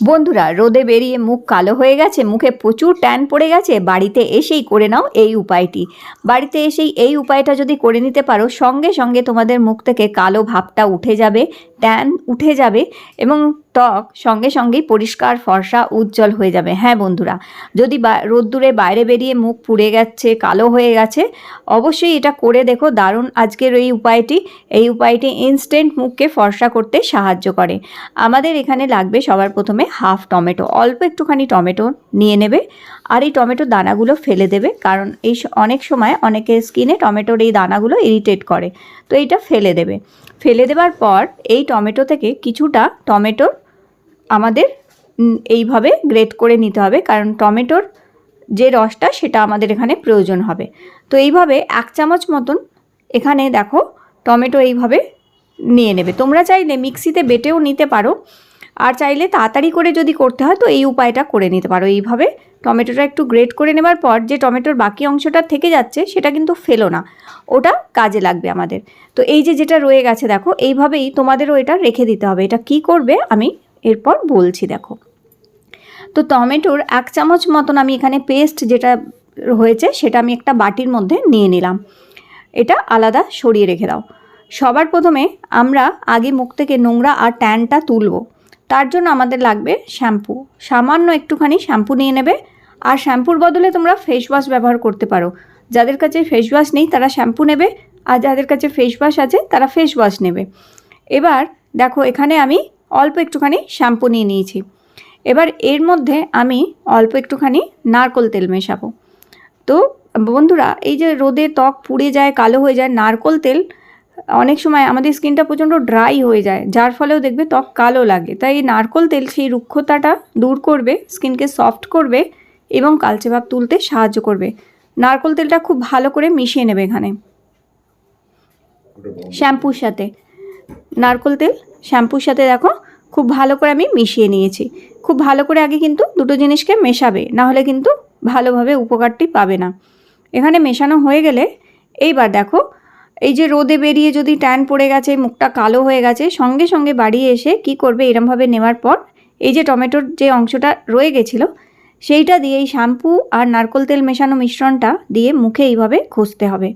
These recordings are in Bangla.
বন্ধুরা, রোদে বেরিয়ে মুখ কালো হয়ে গেছে, মুখে প্রচুর ট্যান পড়ে গেছে, বাড়িতে এসেই করে নাও এই উপায়টি। বাড়িতে এসেই এই উপায়টা যদি করে নিতে পারো, সঙ্গে সঙ্গে তোমাদের মুখ থেকে কালো ভাবটা উঠে যাবে, ট্যান উঠে যাবে এবং ত্বক সঙ্গে সঙ্গেই পরিষ্কার, ফর্সা, উজ্জ্বল হয়ে যাবে। হ্যাঁ বন্ধুরা, যদি রোদ্দুরে বাইরে বেরিয়ে মুখ পুড়ে গেছে, কালো হয়ে গেছে, অবশ্যই এটা করে দেখো, দারুণ আজকের এই উপায়টি। এই উপায়টি ইনস্ট্যান্ট মুখকে ফর্সা করতে সাহায্য করে। আমাদের এখানে লাগবে সবার প্রথমে হাফ টমেটো। অল্প একটুখানি টমেটো নিয়ে নেবে আর এই টমেটোর দানাগুলো ফেলে দেবে। কারণ এই অনেক সময় অনেকের স্কিনে টমেটোর এই দানাগুলো ইরিটেট করে। তো এইটা ফেলে দেবে। ফেলে দেওয়ার পর এই টমেটো থেকে কিছুটা টমেটোর আমাদের এইভাবে গ্রেট করে নিতে হবে, কারণ টমেটোর যে রসটা সেটা আমাদের এখানে প্রয়োজন হবে। তো এইভাবে এক চামচ মতন এখানে দেখো টমেটো এইভাবে নিয়ে নেবে। তোমরা চাইলে মিক্সিতে বেটেও নিতে পারো, আর চাইলে তাড়াতাড়ি করে যদি করতে হয় তো এই উপায়টা করে নিতে পারো। এইভাবে টমেটোটা একটু গ্রেট করে নেবার পর যে টমেটোর বাকি অংশটা থেকে যাচ্ছে সেটা কিন্তু ফেলো না, ওটা কাজে লাগবে আমাদের। তো এই যে যেটা রয়ে গেছে দেখো, এইভাবেই তোমাদেরও এটা রেখে দিতে হবে। এটা কি করবে আমি এরপর বলছি, দেখো। তো টমেটোর এক চামচ মতন আমি এখানে পেস্ট যেটা হয়েছে, সেটা আমি একটা বাটির মধ্যে নিয়ে নিলাম। এটা আলাদা সরিয়ে রেখে দাও। সবার প্রথমে আমরা আগে মুখ থেকে নোংরা আর ট্যানটা তুলব। তার জন্য আমাদের লাগবে শ্যাম্পু। সামান্য একটুখানি শ্যাম্পু নিয়ে নেবে। আর শ্যাম্পুর বদলে তোমরা ফেস ওয়াশ ব্যবহার করতে পারো। যাদের কাছে ফেস ওয়াশ নেই, তারা শ্যাম্পু নেবে। আর যাদের কাছে ফেস ওয়াশ আছে, তারা ফেস ওয়াশ নেবে। এবার দেখো, এখানে আমি অল্প একটুখানি শ্যাম্পু নিয়ে নিয়েছি। এবার এর মধ্যে আমি অল্প একটুখানি নারকোল তেল মেশাবো। তো বন্ধুরা, এই যে রোদে ত্বক পুড়ে যায়, কালো হয়ে যায়, নারকোল তেল, অনেক সময় আমাদের স্কিনটা প্রচণ্ড ড্রাই হয়ে যায়, যার ফলেও দেখবে ত্বক কালো লাগে। তাই এই নারকোল তেল সেই রুক্ষতাটা দূর করবে, স্কিনকে সফট করবে এবং কালচে ভাব তুলতে সাহায্য করবে। নারকোল তেলটা খুব ভালো করে মিশিয়ে নেবে এখানে। শ্যাম্পুর সাথে। নারকোল তেল, শ্যাম্পুর সাথে দেখো, খুব ভালো করে আমি মিশিয়ে নিয়েছি। খুব ভালো করে আগে কিন্তু দুটো জিনিসকে মেশাবে, না হলে কিন্তু ভালোভাবে উপকারটি পাবে না। এখানে মেশানো হয়ে গেলে এইবার দেখো, এই যে রোদে বেরিয়ে যদি ট্যান পড়ে গেছে, মুখটা কালো হয়ে গেছে, সঙ্গে সঙ্গে বাড়িয়ে এসে কি করবে এরমভাবে নেওয়ার পর, এই যে টমেটোর যে অংশটা রয়ে গেছিল, সেইটা দিয়ে এই শ্যাম্পু আর নারকোল তেল মেশানো মিশ্রণটা দিয়ে মুখে এইভাবে ঘষতে হবে।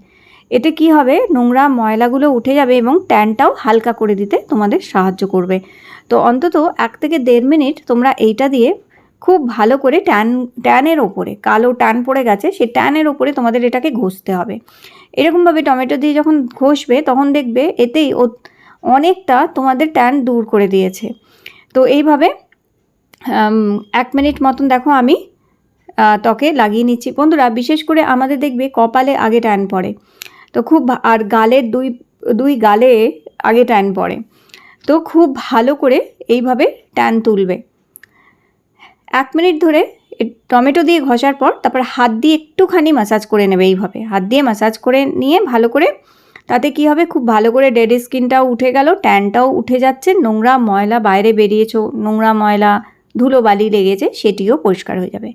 এতে কি হবে? নোংরা ময়লাগুলো উঠে যাবে এবং ট্যানটাও হালকা করে দিতে তোমাদের সাহায্য করবে। তো অন্তত এক থেকে দেড় মিনিট তোমরা এইটা দিয়ে খুব ভালো করে ট্যান, ট্যানের ওপরে, কালো ট্যান পড়ে গেছে সে ট্যানের ওপরে তোমাদের এটাকে ঘষতে হবে। এরকমভাবে টমেটো দিয়ে যখন ঘষবে, তখন দেখবে এতেই অনেকটা তোমাদের ট্যান দূর করে দিয়েছে। তো এইভাবে এক মিনিট মতন দেখো আমি ত্বকে লাগিয়ে নিচ্ছি। বন্ধুরা, বিশেষ করে আমাদের দেখবে কপালে আগে ট্যান পড়ে। তো খুব আর গালের দুই দুই গালে আগে ট্যান পড়ে। তো খুব ভালো করে এইভাবে ট্যান তুলবে। এক মিনিট ধরে টমেটো দিয়ে ঘষার পর তারপর হাত দিয়ে একটুখানি ম্যাসাজ করে নেবে এইভাবে। হাত দিয়ে ম্যাসাজ করে নিয়ে ভালো করে তাতে কি হবে? খুব ভালো করে ডেড স্কিনটাও উঠে গেল ট্যানটাও উঠে যাচ্ছে। নোংরা ময়লা বাইরে বেরিয়েছো, নোংরা ময়লা ধুলো বালি লেগেছে, সেটিও পরিষ্কার হয়ে যাবে।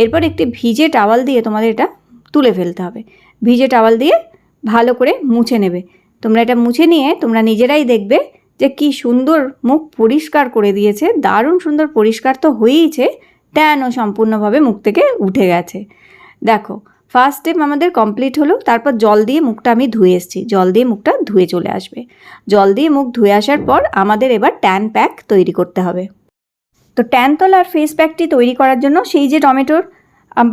এরপর একটি ভিজে টাওয়াল দিয়ে তোমাদের এটা তুলে ফেলতে হবে। ভিজে টাওয়াল দিয়ে ভালো করে মুছে নেবে। তোমরা এটা মুছে নিয়ে তোমরা নিজেরাই দেখবে যে কি সুন্দর মুখ পরিষ্কার করে দিয়েছে। দারুণ সুন্দর পরিষ্কার তো হয়েইছে ট্যানও সম্পূর্ণভাবে মুখ থেকে উঠে গেছে। দেখো ফার্স্ট স্টেপ আমাদের কমপ্লিট হলো, তারপর জল দিয়ে মুখটা আমি ধুয়ে এসেছি। জল দিয়ে মুখটা ধুয়ে চলে আসবে। জল দিয়ে মুখ ধুয়ে আসার পর আমাদের এবার ট্যান প্যাক তৈরি করতে হবে। তো ট্যান তোলার ফেস প্যাকটি তৈরি করার জন্য সেই যে টমেটোর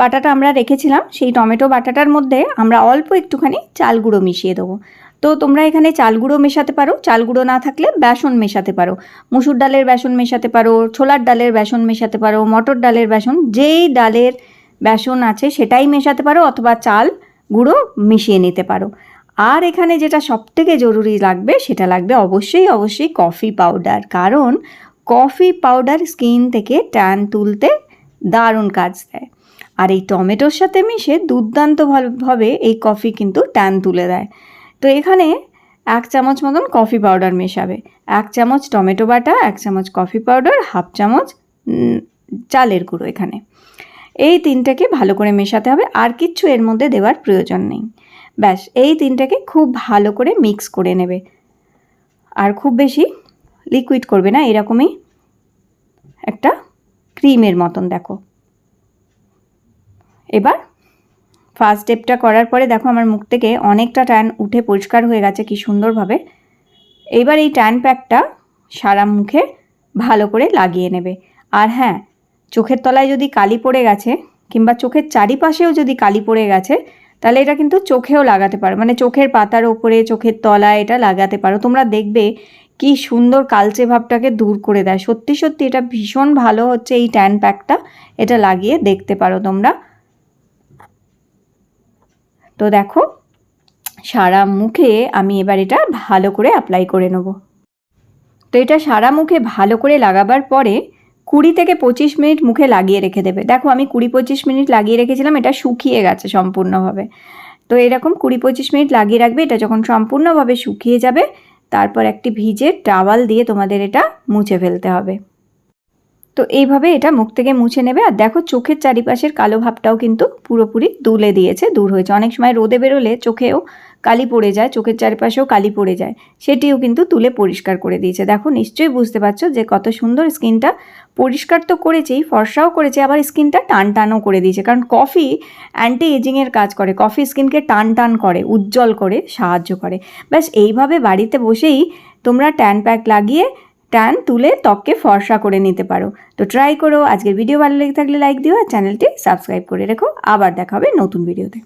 বাটাটা আমরা রেখেছিলাম, সেই টমেটো বাটাটার মধ্যে আমরা অল্প একটুখানি চাল গুঁড়ো মিশিয়ে দেবো। তো তোমরা এখানে চাল গুঁড়ো মেশাতে পারো, চাল গুঁড়ো না থাকলে বেসন মেশাতে পারো। মুসুর ডালের বেসন মেশাতে পারো, ছোলার ডালের বেসন মেশাতে পারো, মটর ডালের বেসন, যেই ডালের বেসন আছে সেটাই মেশাতে পারো, অথবা চাল গুঁড়ো মিশিয়ে নিতে পারো। আর এখানে যেটা সবথেকে জরুরি লাগবে, সেটা লাগবে অবশ্যই অবশ্যই কফি পাউডার। কারণ কফি পাউডার স্কিন থেকে ট্যান তুলতে দারুণ কাজ দেয়। আর এই টমেটোর সাথে মিশে দুর্দান্ত ভালো- ভাবে এই কফি কিন্তু ট্যান তুলে দেয়। তো এখানে এক চামচ মতন কফি পাউডার মেশাবে। এক চামচ টমেটো বাটা, এক চামচ কফি পাউডার, হাফ চামচ চালের গুঁড়ো এখানে। এই তিনটাকে ভালো করে মেশাতে হবে, আর কিচ্ছু এর মধ্যে দেওয়ার প্রয়োজন নেই। ব্যাস, এই তিনটাকে খুব ভালো করে মিক্স করে নেবে। আর খুব বেশি লিকুইড করবে না, এরকমই একটা ক্রিমের মতন, দেখো। এবার ফার্স্ট স্টেপটা করার পরে দেখো আমার মুখ থেকে অনেকটা ট্যান উঠে পরিষ্কার হয়ে গেছে, কি সুন্দরভাবে। এবার এই ট্যান প্যাকটা সারা মুখে ভালো করে লাগিয়ে নেবে। আর হ্যাঁ চোখের তলায় যদি কালি পড়ে গেছে, কিংবা চোখের চারিপাশেও যদি কালি পড়ে গেছে, তাহলে এটা কিন্তু চোখেও লাগাতে পারো। মানে চোখের পাতার ওপরে চোখের তলায় এটা লাগাতে পারো। তোমরা দেখবে কি সুন্দর কালচে ভাবটাকে দূর করে দেয়। সত্যি সত্যি এটা ভীষণ ভালো হচ্ছে এই ট্যান প্যাকটা এটা লাগিয়ে দেখতে পারো তোমরা। তো দেখো, সারা মুখে আমি এবার এটা ভালো করে অ্যাপ্লাই করে নেব। তো এটা সারা মুখে ভালো করে লাগাবার পরে কুড়ি থেকে পঁচিশ মিনিট মুখে লাগিয়ে রেখে দেবে। দেখো, আমি কুড়ি পঁচিশ মিনিট লাগিয়ে রেখেছিলাম, এটা শুকিয়ে গেছে সম্পূর্ণভাবে। তো এরকম কুড়ি পঁচিশ মিনিট লাগিয়ে রাখবে, এটা যখন সম্পূর্ণভাবে শুকিয়ে যাবে, তারপর একটি ভিজে টাওয়াল দিয়ে তোমাদের এটা মুছে ফেলতে হবে। তো এইভাবে এটা মুখ থেকে মুছে নেবে। আর দেখো চোখের চারিপাশের কালো ভাবটাও কিন্তু পুরোপুরি দুলে দিয়েছে, দূর হয়েছে। অনেক সময় রোদে বেরোলে চোখেও কালি পড়ে যায়, চোখের চারিপাশেও কালি পড়ে যায়। সেটিও কিন্তু তুলে পরিষ্কার করে দিয়েছে। দেখো নিশ্চয়ই বুঝতে পারছ যে কত সুন্দর স্কিনটা পরিষ্কার তো করেছেই, ফর্সাও করেছে, আবার স্কিনটা টান টানও করে দিয়েছে। কারণ কফি অ্যান্টি এজিংয়ের কাজ করে। কফি স্কিনকে টান টান করে, উজ্জ্বল করে, সাহায্য করে। ব্যাস, এইভাবে বাড়িতে বসেই তোমরা ট্যান প্যাক লাগিয়ে ট্যান তুলে ত্বককে ফর্সা করে নিতে পারো। তো ট্রাই করো। আজকের ভিডিও ভালো লেগে থাকলে লাইক দিও আর চ্যানেলটি সাবস্ক্রাইব করে রেখো। আবার দেখা হবে নতুন ভিডিওতে